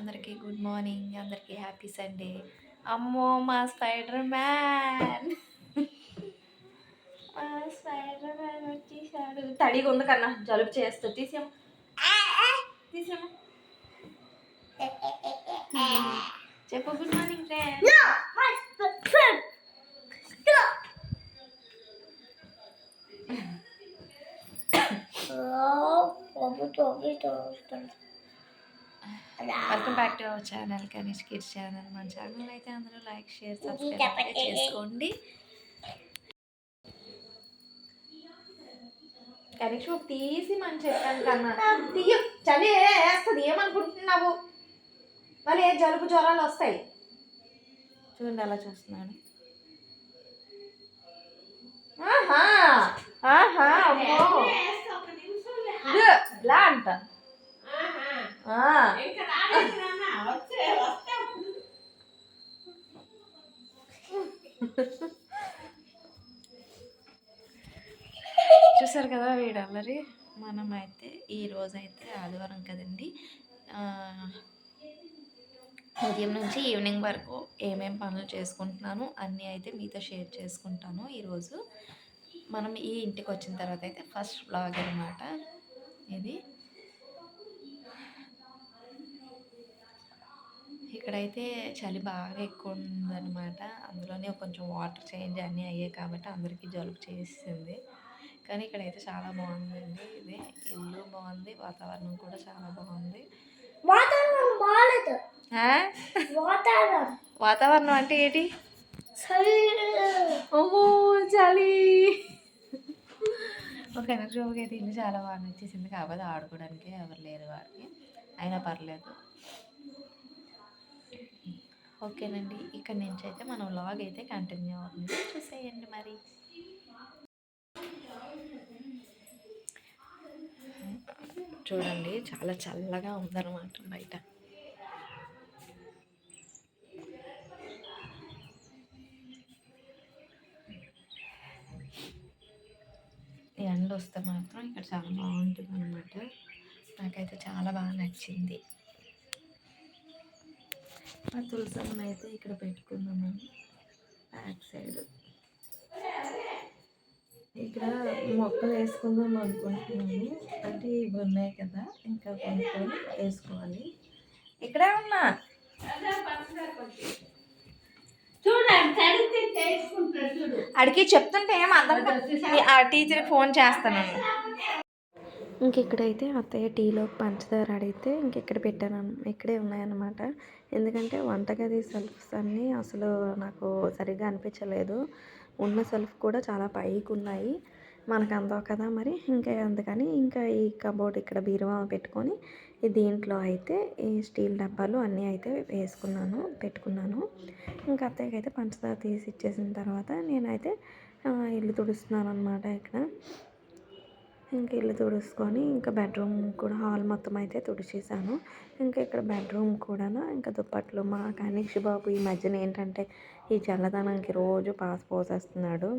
అందరికీ good morning అందరికీ happy Sunday. అమ్మో మా స్పైడర్ మ్యాన్ మా స్పైడర్ మ్యాన్ వచ్చేసాడు. తడిగా ఉంది కన్నా జలుబు చేస్తా. తీసేమో తీసేమో చెప్పు good morning friend welcome back to our channel Kanish kids channel. మన ఛానల్ అయితే అందరూ లైక్ షేర్ సబ్స్క్రైబ్ చేసుకోండి. కనిష్ ఒక తీసి మనం చెప్పాను కన్నా. తీయ. చలి వేస్తుంది. ఏమనుకుంటున్నావు? మళ్ళీ ఏ జలుబు జ్వరాలు వస్తాయి? చూడండి అలా చూస్తున్నాను. ఆహా! ఆహా! అమ్మో! ఇలా అంట ఆ. చూసారు కదా వీడు అల్లరి మనమైతే ఈ రోజైతే అయితే ఆదివారం కదండి. ఉదయం నుంచి ఈవినింగ్ వరకు ఏమేం పనులు చేసుకుంటున్నాను అన్నీ అయితే మీతో షేర్ చేసుకుంటాను ఈరోజు. మనం ఈ ఇంటికి వచ్చిన తర్వాత అయితే ఫస్ట్ బ్లాగ్ అనమాట ఇది. ఇక్కడైతే చలి బాగా ఎక్కువ ఉందన్నమాట అందులోనే కొంచెం వాటర్ చేంజ్ అన్నీ అయ్యాయి కాబట్టి అందరికీ జలుబు చేసింది. కానీ ఇక్కడైతే చాలా బాగుందండి ఇది. ఇల్లు బాగుంది వాతావరణం కూడా చాలా బాగుంది. వాతావరణం అంటే ఏంటి? ఓహో చలి. ఒక ఎనర్జీకి అయితే ఇల్లు చాలా బాగా నచ్చేసింది కాకపోతే ఆడుకోవడానికి ఎవరు లేరు వాడికి. అయినా పర్లేదు. ఓకేనండి. ఇక్కడ నుంచి అయితే మనం లాగ్ అయితే కంటిన్యూ అవుతుంది. చూసేయండి మరి. చూడండి చాలా చల్లగా ఉందన్నమాట బయట. ఈ ఎండ వస్తే మాత్రం ఇక్కడ చాలా బాగుంటుంది అనమాట నాకైతే చాలా బాగా నచ్చింది. ఆ తులసమ్మని అయితే ఇక్కడ పెట్టుకున్నాము బ్యాక్ సైడ్. ఇక్కడ మొక్కలు వేసుకుందాం అనుకుంటున్నాను అంటే ఇవి ఉన్నాయి కదా ఇంకా కొనుక్కొని వేసుకోవాలి. ఇక్కడే ఉన్నా. అడిగి చెప్తుంటే ఏం అర్థం ఆ టీచర్కి ఫోన్ చేస్తాను ఇంకెక్కడైతే అత్తయ్య టీలో పంచదార అడిగితే ఇంకెక్కడ పెట్టాను ఇక్కడే ఉన్నాయన్నమాట. ఎందుకంటే వంటగది సెల్ఫ్స్ అన్నీ అసలు నాకు సరిగ్గా అనిపించలేదు. ఉన్న సెల్ఫ్ కూడా చాలా పైకి ఉన్నాయి. మనకు అందవు కదా మరి. ఇంకా అందుకని ఇంకా ఈ కబోర్డ్ ఇక్కడ బీరువా పెట్టుకొని దీంట్లో అయితే ఈ స్టీల్ డబ్బాలు అన్నీ అయితే వేసుకున్నాను పెట్టుకున్నాను. ఇంకా అత్తయ్యకి అయితే పంచదార తీసి ఇచ్చేసిన తర్వాత నేనైతే ఇల్లు తుడుస్తున్నాను అనమాట ఇక్కడ. ఇంకా ఇల్లు తుడుచుకొని ఇంకా బెడ్రూమ్ కూడా హాల్ మొత్తం అయితే తుడిచేసాను ఇంకా ఇక్కడ బెడ్రూమ్ కూడాను ఇంకా దుప్పట్లు మా కనీష్ బాబు ఈ మధ్యన ఏంటంటే ఈ చల్లదనానికి రోజు పాస్ పోసేస్తున్నాడు.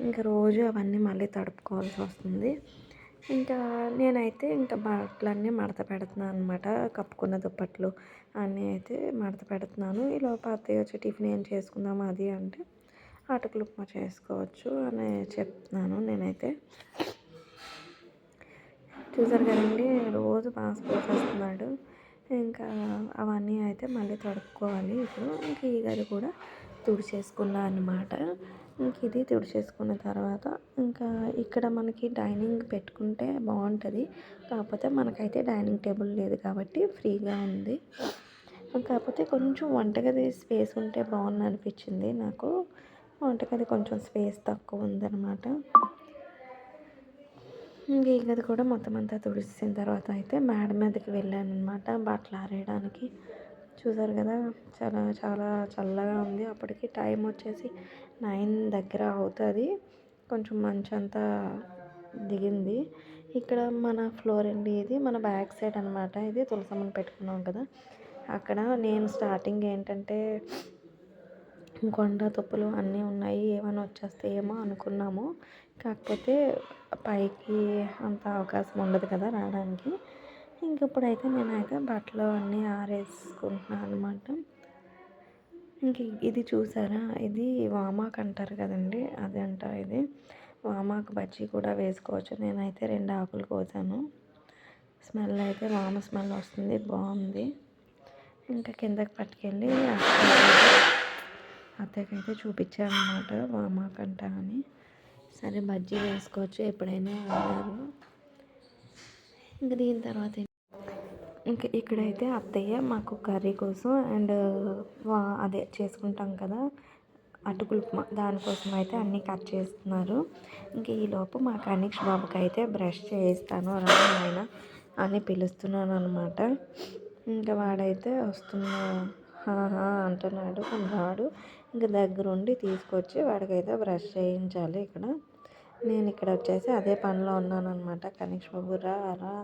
ఇంకా రోజు అవన్నీ మళ్ళీ తడుపుకోవాల్సి వస్తుంది. ఇంకా నేనైతే ఇంకా బట్టలన్నీ మడత పెడుతున్నాను అనమాట కప్పుకున్న దుప్పట్లు అన్నీ అయితే మడత పెడుతున్నాను. ఈ లోపల అత్తయ్య వచ్చి టిఫిన్ ఏం చేసుకుందాం అది అంటే అటుకులు ఉప్మా చేసుకోవచ్చు అని చెప్తున్నాను నేనైతే. చూసారు కదండి రోజు పాస్ పోసేస్తున్నాడు ఇంకా అవన్నీ అయితే మళ్ళీ తడుపుకోవాలి ఇప్పుడు. ఇంక ఈ గది కూడా తుడిచేసుకున్నా అనమాట ఇంక ఇది తుడిచేసుకున్న తర్వాత ఇంకా ఇక్కడ మనకి డైనింగ్ పెట్టుకుంటే బాగుంటుంది. కాకపోతే మనకైతే డైనింగ్ టేబుల్ లేదు కాబట్టి ఫ్రీగా ఉంది. కాకపోతే కొంచెం వంటగది స్పేస్ ఉంటే బాగుంది అనిపించింది నాకు. వంటగది కొంచెం స్పేస్ తక్కువ ఉందన్నమాట. ఇంకా గది కూడా మొత్తం అంతా తుడిసిన తర్వాత అయితే మేడ మీదకి వెళ్ళాను అనమాట బట్టలు ఆరేయడానికి. చూసారు కదా చాలా చాలా చల్లగా ఉంది. అప్పటికి టైం వచ్చేసి నైన్ దగ్గర అవుతుంది. కొంచెం మంచు అంతా దిగింది. ఇక్కడ మన ఫ్లోర్ అండి ఇది. మన బ్యాక్ సైడ్ అనమాట ఇది తులసమ్మని పెట్టుకున్నాం కదా. అక్కడ నేను స్టార్టింగ్ ఏంటంటే కొండ తుప్పులు అన్నీ ఉన్నాయి. ఏమైనా వచ్చేస్తాయేమో అనుకున్నాము. కాకపోతే పైకి అంత అవకాశం ఉండదు కదా రావడానికి. ఇంక ఇప్పుడైతే నేనైతే బట్టలు అన్నీ ఆరేసుకుంటున్నాను అనమాట ఇంక ఇది చూసారా? ఇది వామాక్ అంటారు కదండి అది అంట ఇది. వామాకు బజ్జీ కూడా వేసుకోవచ్చు. నేనైతే రెండు ఆకులు కోసాను. స్మెల్ అయితే వామ స్మెల్ వస్తుంది బాగుంది. ఇంకా కిందకి పట్టుకెళ్ళి అత్తకైతే చూపించాను అనమాట వామాక్ అంటారని సరే బజ్జీ వేసుకోవచ్చు ఎప్పుడైనా అన్నారు. ఇంకా దీని తర్వాత ఇంకా ఇక్కడైతే అత్తయ్య మాకు కర్రీ కోసం అండ్ వా అదే చేసుకుంటాం కదా అటుకులు దానికోసం అయితే అన్నీ కట్ చేస్తున్నారు. ఇంకా ఈలోపు మా కనీష్ బాబుకి అయితే బ్రష్ చేయిస్తాను రా ఆయన అని పిలుస్తున్నాను అనమాట ఇంకా వాడైతే వస్తున్నా హాహా అంటున్నాడు కానీ ఇంకా దగ్గరుండి తీసుకొచ్చి వాడికైతే బ్రష్ చేయించాలి ఇక్కడ. నేను ఇక్కడ వచ్చేసి అదే పనిలో ఉన్నాను అనమాట కనీష్ బాబు రా రా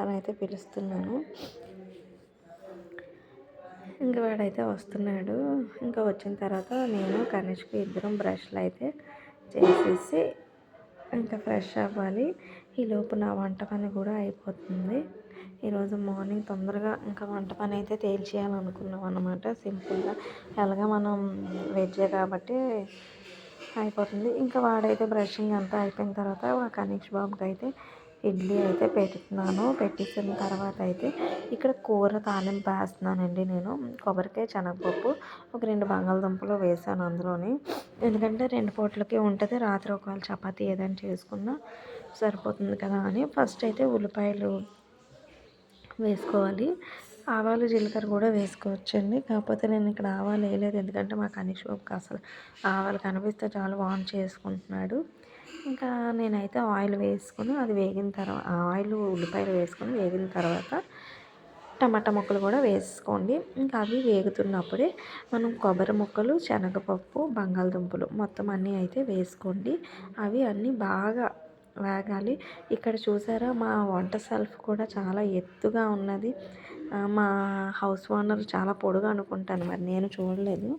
అని అయితే పిలుస్తున్నాను. ఇంకా వాడైతే వస్తున్నాడు. ఇంకా వచ్చిన తర్వాత నేను కనిష్కి ఇద్దరం బ్రష్లు అయితే చేసేసి ఇంకా ఫ్రెష్ అవ్వాలి. ఈ లోపు నా వంట పని కూడా అయిపోతుంది. ఈరోజు మార్నింగ్ తొందరగా ఇంకా వంట పని అయితే తేల్చేయాలనుకున్నాం అనమాట సింపుల్గా ఎలాగా మనం వెజ్జే కాబట్టి అయిపోతుంది. ఇంకా వాడైతే బ్రషింగ్ అంతా అయిపోయిన తర్వాత కనీష్ బాబుకి అయితే ఇడ్లీ అయితే పెట్టుతున్నాను. పెట్టేసిన తర్వాత అయితే ఇక్కడ కూర తాలింపు వేస్తున్నానండి నేను. కొబ్బరికాయ శనగపప్పు ఒక రెండు బంగాళదుంపలు వేసాను అందులోని. ఎందుకంటే రెండు పూటలకి ఉంటుంది రాత్రి ఒకవేళ చపాతీ ఏదైనా చేసుకున్నా సరిపోతుంది కదా అని ఫస్ట్ అయితే ఉల్లిపాయలు వేసుకోవాలి. ఆవాలు జీలకర్ర కూడా వేసుకోవచ్చండి. కాకపోతే నేను ఇక్కడ ఆవాలు వేయలేదు. ఎందుకంటే మా కనీష్ బాబుకి అసలు ఆవాలు కనిపిస్తే చాలు వాన్ చేసుకుంటున్నాడు. ఇంకా నేనైతే ఆయిల్ వేసుకుని అది వేగిన తర్వాత ఆయిల్ ఉల్లిపాయలు వేసుకొని వేగిన తర్వాత టమాటా ముక్కలు కూడా వేసుకోండి. ఇంకా అవి వేగుతున్నప్పుడే మనం కొబ్బరి ముక్కలు శనగపప్పు బంగాళదుంపలు మొత్తం అన్నీ అయితే వేసుకోండి. అవి అన్నీ బాగా వేగాలి. ఇక్కడ చూసారా మా వంట సెల్ఫ్ కూడా చాలా ఎత్తుగా ఉన్నది. మా హౌస్ ఓనర్ చాలా పొడుగు అనుకుంటాను మరి నేను చూడలేదు.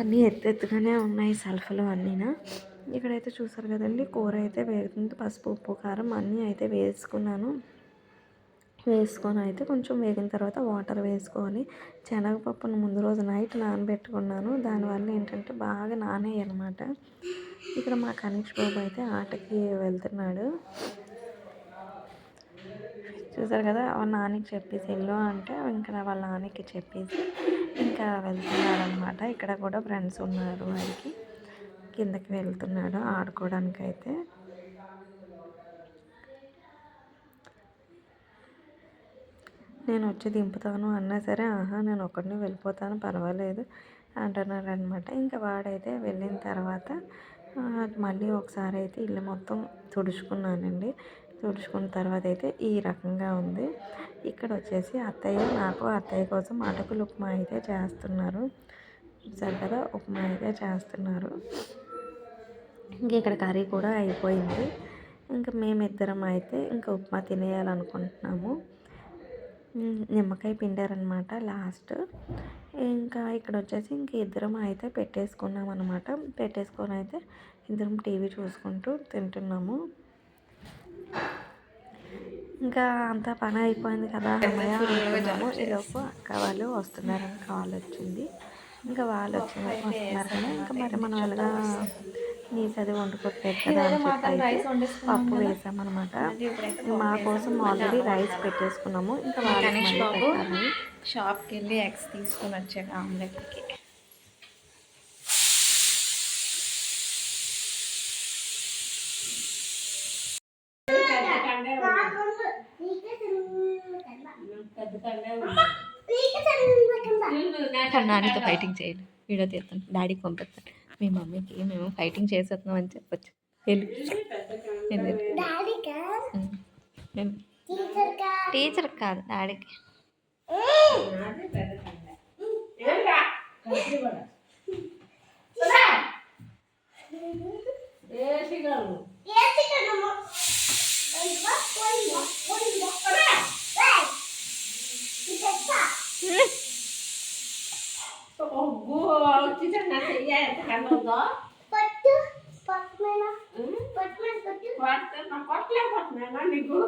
అన్నీ ఎత్తు ఎత్తుగానే ఉన్నాయి సెల్ఫ్లు అన్నీనా. ఇక్కడైతే చూసారు కదండి కూర అయితే వేగుతుంది పసుపు ఉప్పు కారం అన్నీ అయితే వేసుకున్నాను. వేసుకొని అయితే కొంచెం వేగిన తర్వాత వాటర్ వేసుకొని శనగపప్పును ముందు రోజు నైట్ నానబెట్టుకున్నాను. దానివల్ల ఏంటంటే బాగా నానేయనమాట ఇక్కడ మా కనీష్ బాబు అయితే ఆటకి వెళ్తున్నాడు. చూసారు కదా వాళ్ళ నాన్నకి చెప్పేసి వెళ్ళు అంటే ఇంకా వాళ్ళ నాన్నకి చెప్పేసి ఇంకా వెళ్తున్నాడనమాట ఇక్కడ కూడా ఫ్రెండ్స్ ఉన్నారు వాడికి. కిందకి వెళ్తున్నాడు ఆడుకోవడానికి అయితే నేను వచ్చి దింపుతాను అన్నా సరే ఆహా నేను ఒక్కడిని వెళ్ళిపోతాను పర్వాలేదు అంటున్నాడు అనమాట ఇంకా వాడైతే వెళ్ళిన తర్వాత మళ్ళీ ఒకసారి అయితే ఇల్లు మొత్తం తుడుచుకున్నానండి. తుడుచుకున్న తర్వాత అయితే ఈ రకంగా ఉంది. ఇక్కడ వచ్చేసి అత్తయ్య నాకు అత్తయ్య కోసం అటుకులు ఉప్మా అయితే చేస్తున్నారు. చూసారు కదా ఉప్మా అయితే చేస్తున్నారు. ఇంకా ఇక్కడ కర్రీ కూడా అయిపోయింది. ఇంకా మేమిద్దరం అయితే ఇంకా ఉప్మా తినేయాలనుకుంటున్నాము. నిమ్మకాయ పిండారనమాట లాస్ట్. ఇంకా ఇక్కడ వచ్చేసి ఇంక ఇద్దరం అయితే పెట్టేసుకున్నాం అనమాట పెట్టేసుకొని అయితే ఇద్దరం టీవీ చూసుకుంటూ తింటున్నాము. ఇంకా అంతా పని అయిపోయింది కదా. అనుకున్నాము ఈలోపు అక్క వాళ్ళు వస్తున్నారని కాల్ వచ్చింది. ఇంకా వాళ్ళు వచ్చిన వస్తున్నారు కదా. ఇంకా మరి మనం ఎలాగా నీస్ అది వండుకోవట్లేదు కదా అని చెప్పి పప్పు వేసామన్నమాట. మా కోసం ఆల్రెడీ రైస్ పెట్టేసుకున్నాము. ఇంకా వాళ్ళకి షాప్కి వెళ్ళి ఎగ్స్ తీసుకొని వచ్చాడు ఆమ్లెట్కి. కానీ నాన్నతో ఫైటింగ్ చేయాలి. వీడియో తీస్తాను. డాడీకి పంపిస్తాను. మీ మమ్మీకి మేము ఫైటింగ్ చేసేస్తున్నాం అని చెప్పొచ్చు. టీచర్ కాదు డాడీకి. పట్టుమేనా పట్టుమేనా పట్టు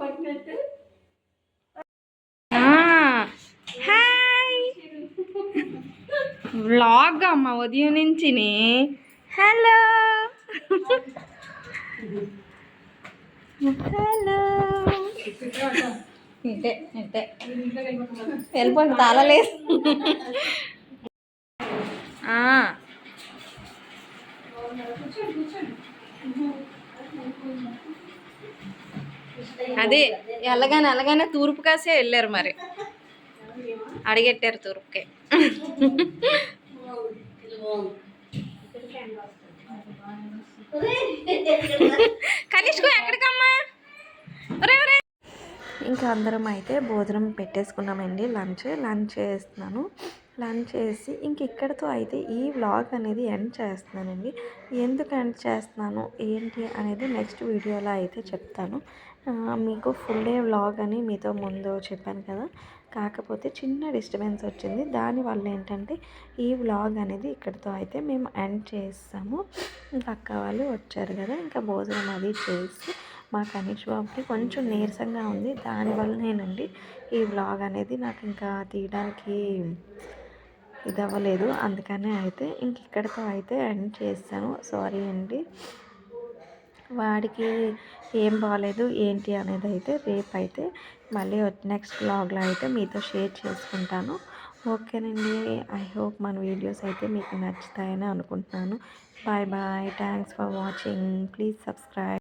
పట్టు కట్టు. హాయ్. వ్లాగ్ అమ్మ ఉదయం నుంచి హలో. హలో. ఇంటే ఇంటే వెళ్ళిపోండి తాళలేదు అదే ఎలాగానే ఎలాగానే తూర్పు కాసే వెళ్ళారు మరి. అడిగెట్టారు తూర్పుకే. కనిష్కు ఎక్కడికమ్మా? ఇంకా అందరం అయితే భోజనం పెట్టేసుకున్నామండి. లంచ్ లంచ్ చేస్తున్నాను. ప్లాన్ చేసి ఇంక ఇక్కడితో అయితే ఈ వ్లాగ్ అనేది ఎండ్ చేస్తున్నానండి. ఎందుకు ఎండ్ చేస్తున్నాను? ఏంటి? అనేది నెక్స్ట్ వీడియోలో అయితే చెప్తాను. మీకు ఫుల్ డే వ్లాగ్ అని మీతో ముందు చెప్పాను కదా. కాకపోతే చిన్న డిస్టర్బెన్స్ వచ్చింది. దానివల్ల ఏంటంటే ఈ వ్లాగ్ అనేది ఇక్కడితో అయితే మేము ఎండ్ చేస్తాము. ఇంకా అక్క వాళ్ళు వచ్చారు కదా ఇంకా భోజనం అది చేసి మా కనీష్ బాబుకి కొంచెం నీరసంగా ఉంది. దానివల్లనేనండి ఈ వ్లాగ్ అనేది నాకు ఇంకా తీయడానికి ఇది అవ్వలేదు అందుకనే అయితే ఇంక ఇక్కడితో అయితే ఎండ్ చేస్తాను. సారీ అండి. వాడికి ఏం బాగాలేదు ఏంటి అనేది అయితే రేపు అయితే మళ్ళీ నెక్స్ట్ బ్లాగ్లో అయితే మీతో షేర్ చేసుకుంటాను. ఓకేనండి. ఐ హోప్ మన వీడియోస్ అయితే మీకు నచ్చుతాయని అనుకుంటున్నాను. Bye bye thanks for watching please subscribe